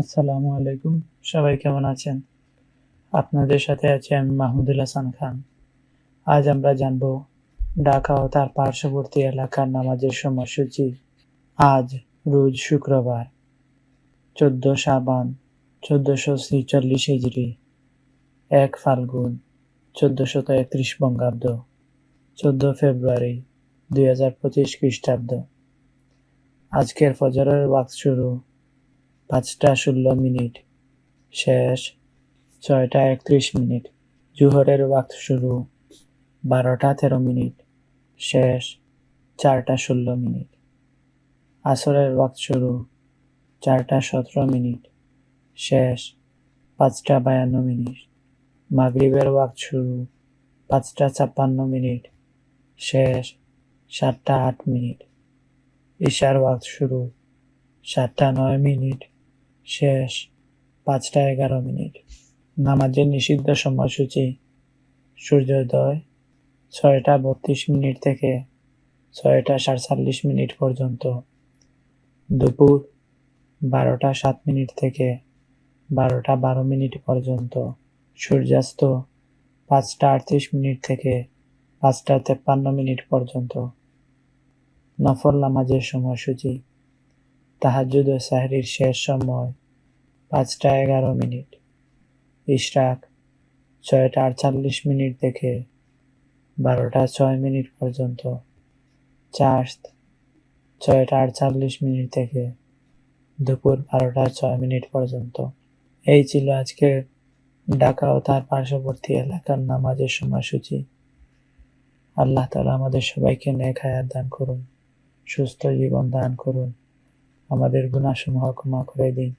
আসসালামু আলাইকুম। সবাই কেমন আছেন? আপনাদের সাথে আছি আমি মাহমুদুল হাসান খান। আজ আমরা জানব ঢাকা ও তার পার্শ্ববর্তী এলাকার নামাজের সময়সূচি। আজ রোজ শুক্রবার, চোদ্দ সাবান চোদ্দশো ছেচল্লিশ হিজড়ি এক ফাল্গুন, চোদ্দশত একত্রিশ বঙ্গাব্দ, চোদ্দ ফেব্রুয়ারি দুই হাজার পঁচিশ খ্রিস্টাব্দ। আজকের ফজরের ওয়াক্ত শুরু পাঁচটা ষোলো মিনিট, শেষ ছয়টা একত্রিশ মিনিট, জুহরের ওয়াক্ত শুরু বারোটা তেরো মিনিট, শেষ চারটা ষোলো মিনিট, আসরের ওয়াক্ত শুরু চারটা সতেরো মিনিট, শেষ পাঁচটা বায়ান্ন মিনিট, মাগরিবের ওয়াক্ত শুরু পাঁচটা ছাপ্পান্ন মিনিট, শেষ সাতটা আট মিনিট, ঈশার ওয়াক্ত শুরু সাতটা নয় মিনিট শেষ, পাঁচটা এগারো মিনিট। নামাজের নিষিদ্ধ সময়সূচি, সূর্যোদয়, ছয়টা বত্রিশ মিনিট থেকে ছয়টা সাতচল্লিশ মিনিট পর্যন্ত। দুপুর, বারোটা সাত মিনিট থেকে বারোটা বারো মিনিট পর্যন্ত। সূর্যাস্ত, পাঁচটা আটত্রিশ মিনিট থেকে পাঁচটা তেপ্পান্ন মিনিট পর্যন্ত। নফল নামাজের সময়সূচি। তাহাজুদ ও সাহরির শেষ সময় পাঁচটা এগারো মিনিট। ইশরাক ছয়টা আটচল্লিশ মিনিট থেকে বারোটা ছয় মিনিট পর্যন্ত। চার্স্ত ছয়টা আটচল্লিশ মিনিট থেকে দুপুর বারোটা ছয় মিনিট পর্যন্ত। এই ছিল আজকের ঢাকা ও তার পার্শ্ববর্তী এলাকার নামাজের সময়সূচি। আল্লাহ তালা আমাদের সবাইকে হায়াত দান করুন, সুস্থ জীবন দান করুন। আমাদের গুণাসমূহ ক্ষমা করে দিন।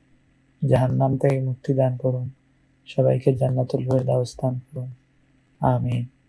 যাহার নাম থেকে মুক্তি দান করুন। সবাইকে জান্নাতুল ফেরদাউস দান করুন। আমিন।